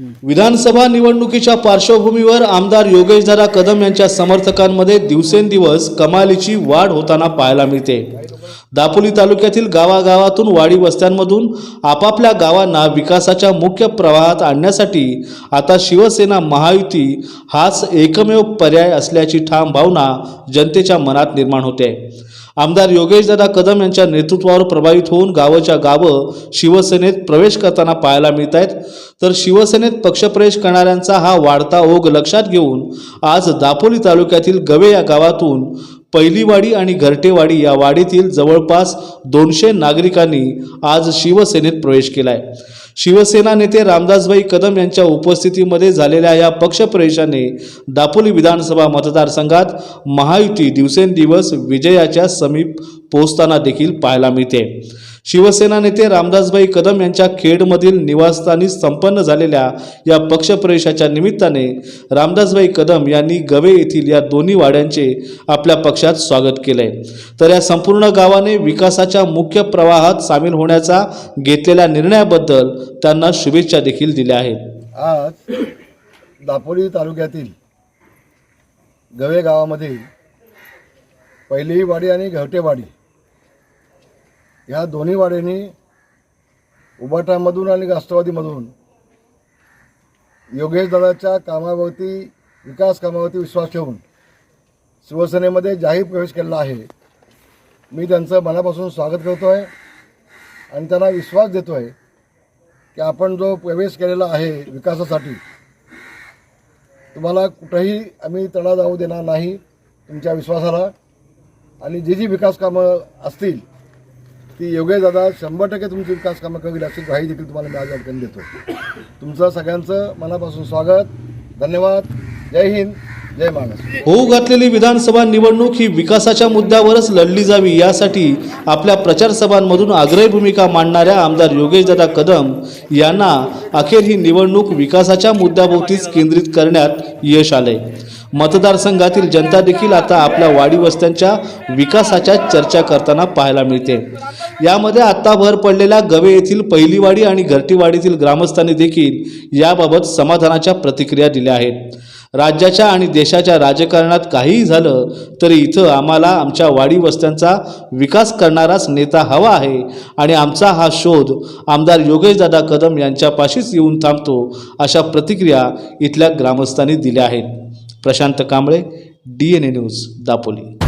विधानसभा निवडणुकीच्या पार्श्वभूमीवर आमदार योगेशदादा कदम यांच्या समर्थकांमध्ये दिवसेंदिवस कमालीची वाढ होताना पाहायला मिळते. दापोली तालुक्यातील गावागावातून वाडी वस्त्यांमधून आपापल्या गावांना विकासाच्या मुख्य प्रवाहात आणण्यासाठी आता शिवसेना महायुती हाच एकमेव पर्याय असल्याची ठाम भावना जनतेच्या मनात निर्माण होते. आमदार योगेशदादा कदम यांच्या नेतृत्वावर प्रभावित होऊन गावाच्या गावं शिवसेनेत प्रवेश करताना पाहायला मिळत आहेत तर शिवसेनेत पक्षप्रवेश करणाऱ्यांचा हा वाढता ओघ लक्षात घेऊन आज दापोली तालुक्यातील गवे या गावातून पहिलीवाडी आणि घरटेवाडी या वाडीतील जवळपास दोनशे नागरिकांनी आज शिवसेनेत प्रवेश केला आहे शिवसेना नेते रामदासभाई कदम यांच्या उपस्थितीमध्ये झालेल्या या पक्षप्रवेशाने दापोली विधानसभा मतदारसंघात महायुती दिवसेंदिवस विजयाच्या समीप पोहोचताना देखील पाहायला मिळते. शिवसेना नेते रामदासभाई कदम यांच्या खेडमधील निवासस्थानी संपन्न झालेल्या या पक्षप्रवेशाच्या निमित्ताने रामदासभाई कदम यांनी गवे येथील या दोन्ही वाड्यांचे आपल्या पक्षात स्वागत केलंय. तर या संपूर्ण गावाने विकासाच्या मुख्य प्रवाहात सामील होण्याचा घेतलेल्या निर्णयाबद्दल त्यांना शुभेच्छा देखील दिल्या आहेत. आज दापोली तालुक्यातील गवे गावामध्ये पहिली वाडी आणि घरटेवाडी ह्या दोन्ही वाड्यांनी उबाटामधून आणि राष्ट्रवादीमधून योगेश दादाच्या कामावरती विकास कामावरती विश्वास ठेवून शिवसेनेमध्ये जाहीर प्रवेश केलेला आहे. मी त्यांचं मनापासून स्वागत करतो आहे आणि त्यांना विश्वास देतो आहे की आपण जो प्रवेश केलेला आहे विकासासाठी तुम्हाला कुठंही आम्ही तडा जाऊ देणार नाही तुमच्या विश्वासाला. आणि जी जी विकास कामं असतील ती योगेश दादा शंभर टक्के तुमची विकास कामं करील अशी ग्वाही देखील तुम्हाला मी आज अडकून देतो. तुमचं सगळ्यांचं मनापासून स्वागत. धन्यवाद. जय हिंद. होऊ घातलेली विधानसभा निवडणूक ही विकासाच्या मुद्द्यावरच लढली जावी यासाठी आपल्या प्रचार सभांमधून आग्रही भूमिका मांडणाऱ्या आमदार योगेशदादा कदम यांना अखेर ही निवडणूक विकासाच्या मुद्द्याभोवतीच केंद्रित करण्यात यश आले मतदारसंघातील जनता देखील आता आपल्या वाडी वस्त्यांच्या विकासाच्या चर्चा करताना पाहायला मिळते. यामध्ये आत्ता भर पडलेल्या गवे येथील पहिलीवाडी आणि घरटीवाडीतील ग्रामस्थांनी देखील याबाबत समाधानाच्या प्रतिक्रिया दिल्या आहेत. राज्याच्या आणि देशाच्या राजकारणात काहीही झालं तरी इथं आम्हाला आमच्या वाडी वस्त्यांचा विकास करणाराच नेता हवा आहे. आणि आमचा हा शोध आमदार योगेशदादा कदम यांच्यापाशीच येऊन थांबतो अशा प्रतिक्रिया इथल्या ग्रामस्थांनी दिल्या आहेत. Prashant Kamble D N A news Dapoli.